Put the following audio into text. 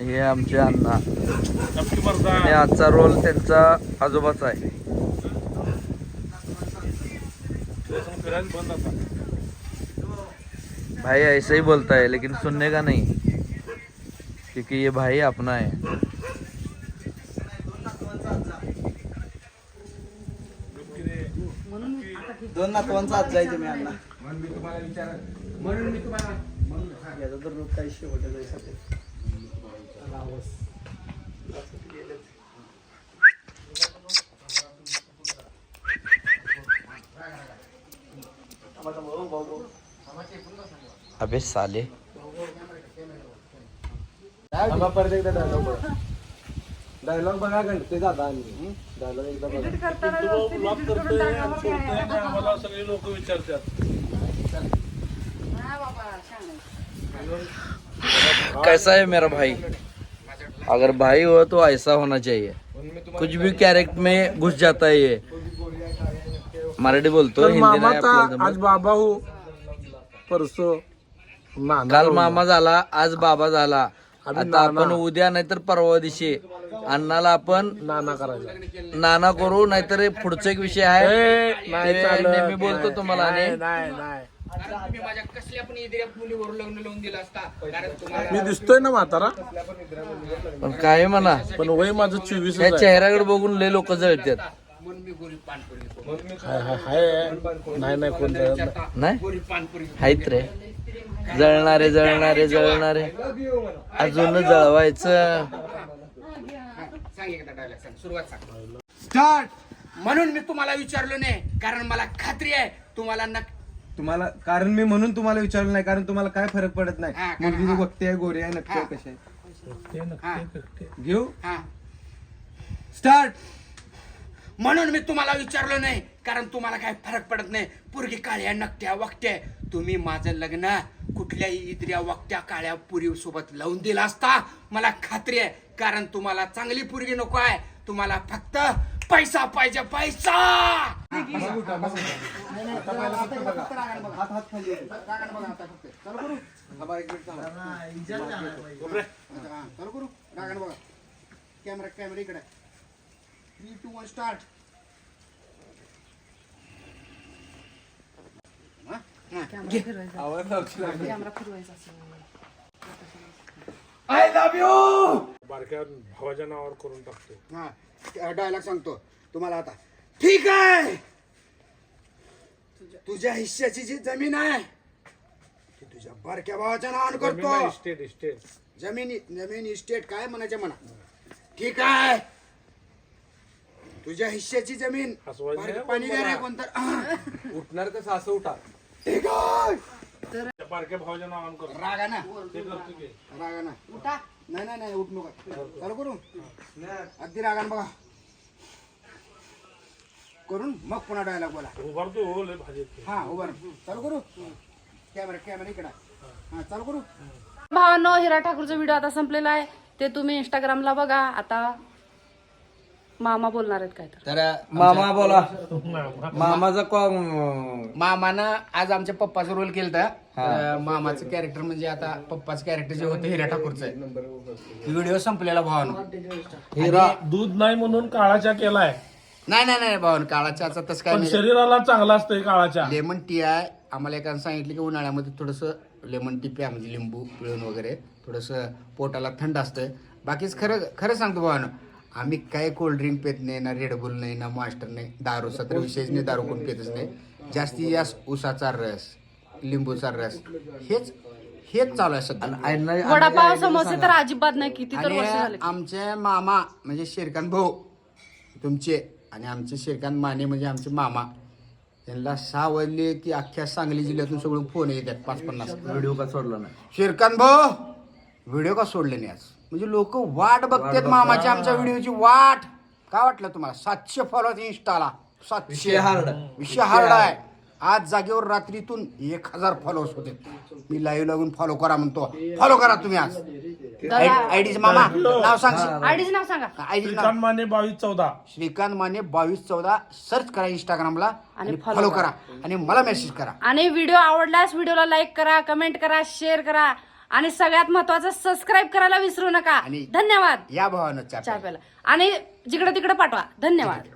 हे आमचे अण्णा. आणि आजचा रोल त्यांचा आजोबाचा आहे. फिरायला बंद आता भाई ऐसे ही बोलता है लेकिन सुनने का नहीं? क्योंकि ये भाई अपना है. दोन नातवांचा आज जायचं मी अण्णा. म्हणून मी तुम्हाला विचार म्हणून मी तुम्हाला याचा तर रोग काही शेवट जायसाठी अबे साले। डायलॉग बघा घंटे जाता आणि डायलॉग एकदा बघा ब्लॉक करतोय आणि सोडतोय आणि आम्हाला सगळे लोक विचारतात कैसा है मेरा भाई? अगर भाई हो तो ऐसा होना चाहिए कुछ भी कैरेक्टर में घुस जाता है ये मराठी बोलतो तर हिंदी नाही मामाचा आपल्याला आज. बाबा हो परसो नाना काल हो. मामा झाला आज बाबा झाला आता आपण. उद्या नाहीतर परवा दिवशी अण्णाला आपण नाना करायचा नाना करू नाहीतर पुढचा एक विषय आहे ए, नाही ते चालत. नेहमी बोलतो तुम्हाला नाही नाही तुम्ही माझ्या कसल्या पण इदिऱ्या मुलीवर लग्न लावून दिलं असता. कारण तुम्हाला मी दिसतोय ना म्हातारा. पण काय म्हणा पण वय माझं चोवीस त्या चेहऱ्याकडे बघून लय लोक जळतात. म्हणून मी गोरी पानपुरी हाय हाय हाय. नाही नाही कोण जळत नाही. नाही? गोरी पानपुरी आहेत रे. जळणारे जळणारे जळणारे. अजून जळवायचं. सांग एकदा डायलॉग सांग. सुरुवात सांग. स्टार्ट म्हणून मी तुम्हाला विचारलो नाही. कारण मला खात्री आहे तुम्हाला नक तुम्हाला कारण मी म्हणून तुम्हाला विचारलं नाही कारण तुम्हाला काय फरक पडत नाही. कारण- मुलगी हा. बघते आहे गोरी आहे नक्की. आहे, कशी आहे? ते नक्की ते घेऊ? हा. स्टार्ट म्हणून मी तुम्हाला विचारलो नाही कारण तुम्हाला काय फरक पडत नाही. पुरगी काळ्या नकट्या वकट्या तुम्ही माझं लग्न कुठल्याही इदऱ्या वकट्या काळ्या पुरी सोबत लावून दिला असता मला खात्री आहे कारण तुम्हाला चांगली पुरगी नको आहे. तुम्हाला फक्त पैसा पाहिजे पैसा! चालू करू रागाने बघा कॅमेरा कॅमेरा इकडे three two one start I love you बारक्या भावाच्या नावावर करून टाकतो. हा. डायलॉग सांगतो तुम्हाला आता. ठीक आहे. तुझ्या हिश्श्याची जी जमीन आहे ती तुझ्या बारक्या भावाच्या नावानं करतो. इस्टेट इस्टेट जमीन जमीन इस्टेट काय म्हणायचं म्हणा. ठीक आहे. तुझ्या हिश्श्याची जमीन हसवायचं बारकं नाही पाणी द्या रे बोलला. कोणतं उठणार कसं असं उठा. ठीक आहे. त्या बारक्या भावाच्या नावावर करतो. रागा ना. ते करतो की. रागा ना. उठा. नाही नाही नाही उठ नका. चालू करू अगदी रागान बघा. करून मग पुन्हा डायलॉग बोला. उभारतो हो लय भाजी हा उभा राहा. चालू करू? कॅमेरा कॅमेरा इकडे. हा. चालू करू? भावानो हिरा ठाकूरचा व्हिडिओ आता संपलेला आहे. ते तुम्ही इंस्टाग्रामला बघा. आता मामा बोलणार आहेत काय तर? तर मामा बोला. मामाचा कॉ मामानं आज आमच्या पप्पाचा रोल केलता. तर मामाचं कॅरेक्टर म्हणजे आता पप्पाचं कॅरेक्टर जे होतं हिरा ठाकूरचं व्हिडिओ संपलेला भावानं. हिरा. दूध नाही म्हणून काळाच्या केलाय. नाही नाही नाही भावानं काळाच्या आता तसं काय पण नाही. शरीराला चांगला असतंय काळाच्या लेमन टी आहे. आम्हाला एकानं सांगितलं की उन्हाळ्यामध्ये थोडंसं लेमन टी प्या म्हणजे लिंबू पिळून वगैरे. थोडंसं पोटाला थंड असतं बाकीच खरं खरं सांगतो भावानं. आम्ही काय कोल्ड्रिंक पित नाही ना रेडबुल नाही ना मास्टर नाही दारूचा तर विषयच नाही दारू कोण पितच नाही. जास्त उसाचा रस लिंबूचा रस हेच हेच चालू आहे सध्या. वडापाव समोसे तर अजिबात नाही किती तर वर्ष आणि झाले. आमचे मामा म्हणजे शेरकान भाऊ तुमचे आणि आमचे शेरकान माने म्हणजे आमचे मामा त्यांना सहा वाजले की अख्ख्या सांगली जिल्ह्यातून सगळं फोन येतात पाच पन्नास. व्हिडिओ का सोडला नाही? शेरकान भाऊ! व्हिडिओ का सोडले नाही आज? म्हणजे लोक वाट बघतात मामाच्या आमच्या व्हिडिओची वाट. काय वाटलं तुम्हाला? सातशे फॉलोअर्स इंस्टाला सातशे. विषय हार्ड आहे. आज जागेवर रात्रीतून एक हजार फॉलोअर्स होते. मी लाईव्ह लागून फॉलो करा म्हणतो. फॉलो करा तुम्ही आज. आयडी मामा नाव सांग. आयडीच नाव सांगा. आयडी नाव. श्रीकांत माने बावीस चौदा. श्रीकांत माने बावीस चौदा. सर्च करा इंस्टाग्रामला आणि फॉलो करा. आणि मला मेसेज करा. आणि व्हिडिओ आवडल्यास व्हिडिओला लाईक करा कमेंट करा शेअर करा. आणि सगळ्यात महत्वाचं सबस्क्राईब करायला विसरू नका. आणि- धन्यवाद. या भावानं चहा चहा प्यायला. प्यायला आणि जिकडे तिकडे पाठवा. धन्यवाद.